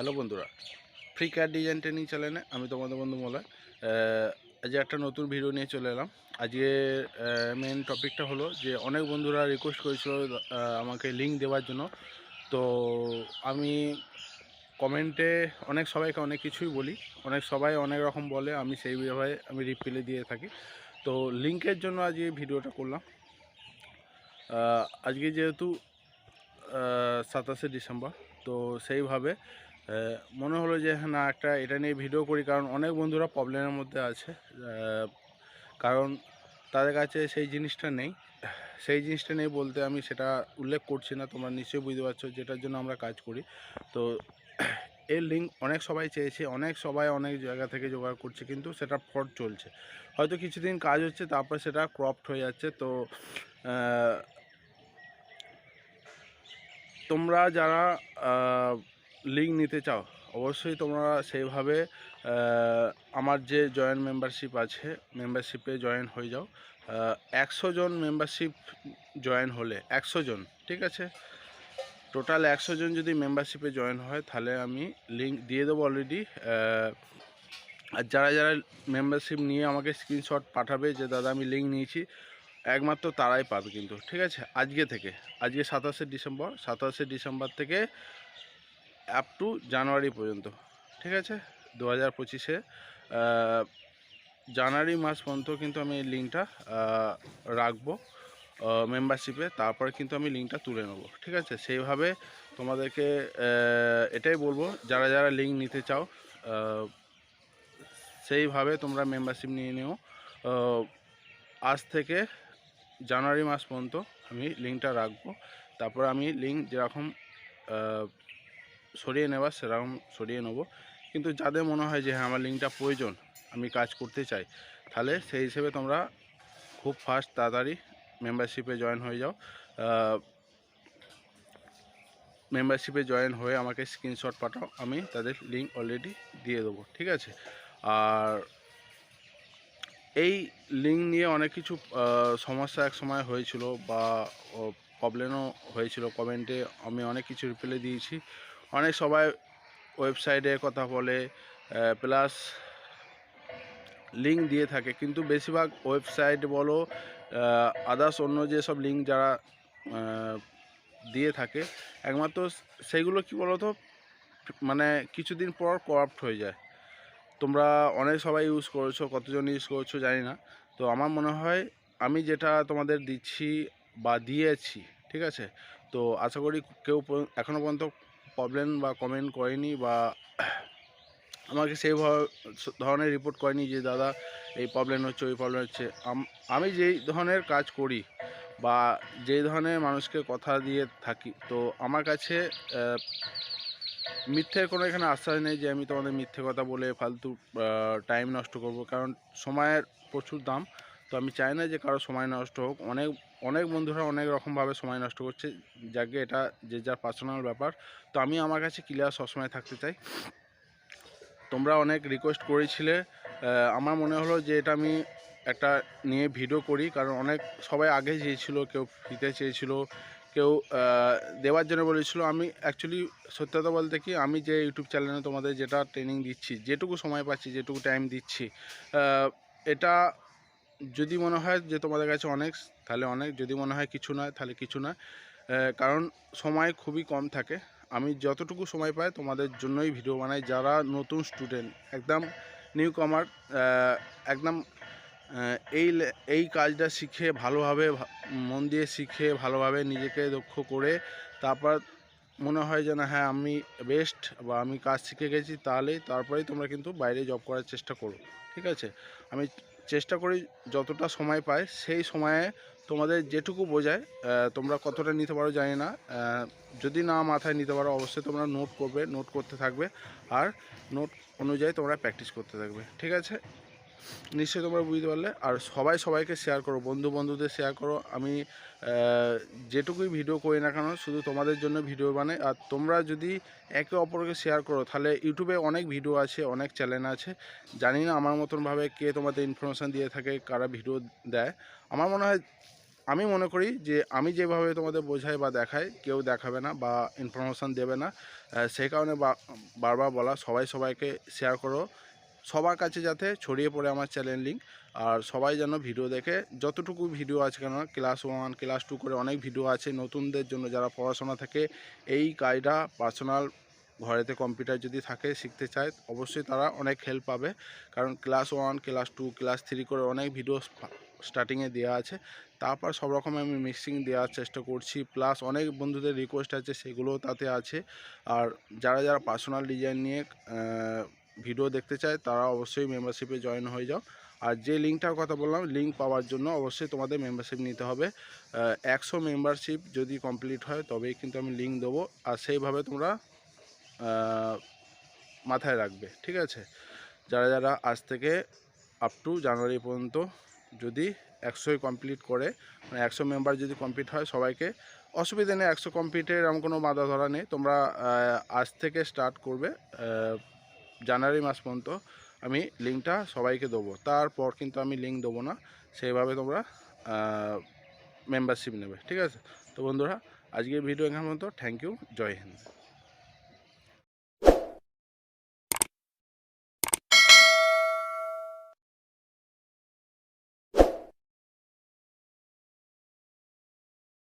Hello বন্ধুরা free কার design training চ্যানেলে আমি তোমাদের বন্ধু মোলা আজকে একটা নতুন ভিডিও নিয়ে চলে এলাম। আজকে মেন টপিকটা হলো যে অনেক বন্ধুরা রিকোয়েস্ট করেছিল আমাকে লিঙ্ক দেওয়ার জন্য। তো আমি কমেন্টে অনেক সবাইকে অনেক কিছুই বলি। অনেক সবাই অনেক রকম বলে, আমি সেই ভাবে আমি রিপ্লাই দিয়ে থাকি। তো লিঙ্কের জন্য আজকে ভিডিওটা করলাম। আজকে যেহেতু সাতাশে ডিসেম্বর, তো সেইভাবে মনে হলো যে, না, একটা এটা নিয়ে ভিডিও করি, কারণ অনেক বন্ধুরা প্রবলেমের মধ্যে আছে। কারণ তাদের কাছে সেই জিনিসটা নেই। সেই জিনিসটা নেই বলতে আমি সেটা উল্লেখ করছি না, তোমরা নিশ্চয়ই বুঝতে পারছ, যেটার জন্য আমরা কাজ করি। তো, এর লিঙ্ক অনেক সবাই চেয়েছে, অনেক সবাই অনেক জায়গা থেকে জোগাড় করছে, কিন্তু সেটা ফ্রড চলছে। হয়তো কিছুদিন কাজ হচ্ছে, তারপর সেটা ক্রপড হয়ে যাচ্ছে। তো তোমরা যারা লিঙ্ক নিতে চাও, অবশ্যই তোমরা সেইভাবে আমার যে জয়েন্ট মেম্বারশিপ আছে মেম্বারশিপে জয়েন হয়ে যাও। একশো জন মেম্বারশিপ জয়েন হলে, একশো জন, ঠিক আছে? টোটাল একশো জন যদি মেম্বারশিপে জয়েন হয়, তাহলে আমি লিঙ্ক দিয়ে দেবো অলরেডি আর যারা যারা মেম্বারশিপ নিয়ে আমাকে স্ক্রিনশট পাঠাবে যে, দাদা, আমি লিঙ্ক নিয়েছি, একমাত্র তারাই পাবে কিন্তু, ঠিক আছে? আজকে থেকে, আজকে সাতাশে ডিসেম্বর সাতাশে ডিসেম্বর থেকে আপ টু জানুয়ারি পর্যন্ত, ঠিক আছে? দু হাজার পঁচিশে জানুয়ারি মাস পর্যন্ত কিন্তু আমি এই লিঙ্কটা রাখব মেম্বারশিপে তারপরে কিন্তু আমি লিঙ্কটা তুলে নেব, ঠিক আছে? সেইভাবে তোমাদেরকে এটাই বলব, যারা যারা লিঙ্ক নিতে চাও সেইভাবে তোমরা মেম্বারশিপ নিয়ে নিও আজ থেকে জানুয়ারি মাস পর্যন্ত আমি লিঙ্কটা রাখব, তারপর আমি লিঙ্ক যেরকম সরিয়ে নেবার, সেরকম সরিয়ে নেব। কিন্তু যাদের মনে হয় যে হ্যাঁ আমার লিঙ্কটা প্রয়োজন, আমি কাজ করতে চাই, তাহলে সেই হিসেবে তোমরা খুব ফাস্ট তাড়াতাড়ি মেম্বারশিপে জয়েন হয়ে যাও। মেম্বারশিপে জয়েন হয়ে আমাকে স্ক্রিনশট পাঠাও, আমি তাদের লিঙ্ক অলরেডি দিয়ে দেবো, ঠিক আছে? আর এই লিঙ্ক নিয়ে অনেক কিছু সমস্যা এক সময় হয়েছিল বা প্রবলেমও হয়েছিল। কমেন্টে আমি অনেক কিছু রিপ্লাই দিয়েছি। অনেক সবাই ওয়েবসাইটে কথা বলে প্লাস লিঙ্ক দিয়ে থাকে। কিন্তু বেশিরভাগ ওয়েবসাইট বলো আদার্স অন্য যেসব লিঙ্ক যারা দিয়ে থাকে, একমাত্র সেইগুলো কি বলো তো মানে কিছুদিন পর করাপ্ট হয়ে যায়। তোমরা অনেক সবাই ইউজ করেছ, কতজন ইউজ করেছ জানি না। তো আমার মনে হয় আমি যেটা তোমাদের দিচ্ছি বা দিয়েছি, ঠিক আছে? তো আশা করি কেউ এখনও পর্যন্ত প্রবলেম বা কমেন্ট করেনি বা আমাকে সেই ধরনের রিপোর্ট করেনি যে, দাদা, এই প্রবলেম হচ্ছে, ওই প্রবলেম হচ্ছে। আমি যেই ধরনের কাজ করি বা যেই ধরনের মানুষকে কথা দিয়ে থাকি, তো আমার কাছে মিথ্যের কোনো এখানে আশ্বাস নেই যে, আমি তোমাদের মিথ্যে কথা বলে ফালতু টাইম নষ্ট করব। কারণ সময়ের প্রচুর দাম। তো আমি চাই না যে কারও সময় নষ্ট হোক। অনেক অনেক বন্ধুরা অনেক রকমভাবে সময় নষ্ট করছে। যাকে এটা যে যার পার্সোনাল ব্যাপার। তো আমি আমার কাছে ক্লিয়ার সবসময় থাকতে চাই। তোমরা অনেক রিকোয়েস্ট করেছিলে। আমার মনে হলো যে এটা আমি একটা নিয়ে ভিডিও করি। কারণ অনেক, সবাই আগে চেয়েছিল, কেউ ফ্রিতে চেয়েছিল, কেউ দেওয়ার জন্য বলেছিল। আমি অ্যাকচুয়ালি সত্যি কথা বলতে কি, আমি যে ইউটিউব চ্যানেলে তোমাদের যেটা ট্রেনিং দিচ্ছি, যেটুকু সময় পাচ্ছি, যেটুকু টাইম দিচ্ছি এটা যদি মনে হয় যে তোমাদের কাছে অনেক, তাহলে অনেক। যদি মনে হয় কিছু নয়, তাহলে কিছু নয়। কারণ সময় খুবই কম থাকে। আমি যতটুকু সময় পাই তোমাদের জন্যই ভিডিও বানাই। যারা নতুন স্টুডেন্ট, একদম নিউ কমার একদম এই এই কাজটা শিখে ভালোভাবে মন দিয়ে শিখে ভালোভাবে নিজেকে দক্ষ করে তারপর মনে হয় যে না হ্যাঁ আমি বেস্ট বা আমি কাজ শিখে গেছি, তাহলেই তারপরেই তোমরা কিন্তু বাইরে জব করার চেষ্টা করো। ঠিক আছে? আমি চেষ্টা করি যতটা সময় পাই সেই সময়ে তোমাদের যেটুকু বোঝায় তোমরা কতটা নিতে পারো জানি না যদি না মাথায় নিতে পারো অবশ্যই তোমরা নোট করবে নোট করতে থাকবে, আর নোট অনুযায়ী তোমরা প্র্যাকটিস করতে থাকবে, ঠিক আছে? নিশ্চয়ই তোমরা বুঝতে পারলে। আর সবাই সবাইকে শেয়ার করো বন্ধু বন্ধুদের শেয়ার করো। আমি যেটুকুই ভিডিও করি না কেন, শুধু তোমাদের জন্য ভিডিও বানাই। আর তোমরা যদি একে অপরকে শেয়ার করো, তাহলে ইউটিউবে অনেক ভিডিও আছে, অনেক চ্যানেল আছে। জানি না আমার মতনভাবে কে তোমাদের ইনফরমেশান দিয়ে থাকে, কারা ভিডিও দেয়। আমার মনে হয়, আমি মনে করি যে আমি যেভাবে তোমাদের বোঝাই বা দেখাই, কেউ দেখাবে না বা ইনফরমেশান দেবে না। সেই কারণে বারবার বলা, সবাই সবাইকে শেয়ার করো। সবার কাছে যাতে ছড়িয়ে পড়ে আমার চ্যানেল লিঙ্ক আর সবাই যেন ভিডিও দেখে, যতটুকু ভিডিও আছে কেন ক্লাস ওয়ান ক্লাস টু করে অনেক ভিডিও আছে নতুনদের জন্য, যারা পড়াশোনা থাকে এই কাজটা পার্সোনাল ঘরেতে কম্পিউটার যদি থাকে, শিখতে চায়, অবশ্যই তারা অনেক হেল্প পাবে। কারণ class one class two class three করে অনেক ভিডিও স্টার্টিংয়ে দেওয়া আছে। তারপর সব রকম আমি মিক্সিং দেওয়ার চেষ্টা করছি। প্লাস অনেক বন্ধুদের রিকোয়েস্ট আছে, সেগুলোও তাতে আছে। আর যারা যারা পার্সোনাল ডিজাইন নিয়ে ভিডিও দেখতে চায়, তারা অবশ্যই মেম্বারশিপে জয়েন হয়ে যাও। আর যে লিঙ্কটার কথা বললাম লিঙ্ক পাওয়ার জন্য অবশ্যই তোমাদের মেম্বারশিপ নিতে হবে। একশো মেম্বারশিপ যদি কমপ্লিট হয়, তবেই কিন্তু আমি লিঙ্ক দেবো। আর সেইভাবে তোমরা মাথায় রাখবে, ঠিক আছে? যারা যারা আজ থেকে আপ টু জানুয়ারি পর্যন্ত যদি একশোই কমপ্লিট করে মানে একশো মেম্বার যদি কমপ্লিট হয়, সবাইকে অসুবিধা নেই, একশো কমপ্লিটের এরকম কোনো বাধা ধরা নেই। তোমরা আজ থেকে স্টার্ট করবে জানুয়ারি মাস পর্যন্ত আমি লিঙ্কটা সবাইকে দেবো। তারপর কিন্তু আমি লিঙ্ক দেবো না, সেইভাবে তোমরা মেম্বারশিপ নেবে, ঠিক আছে? তো বন্ধুরা, আজকের ভিডিও এখান পর্যন্ত থ্যাংক ইউ জয় হিন্দ।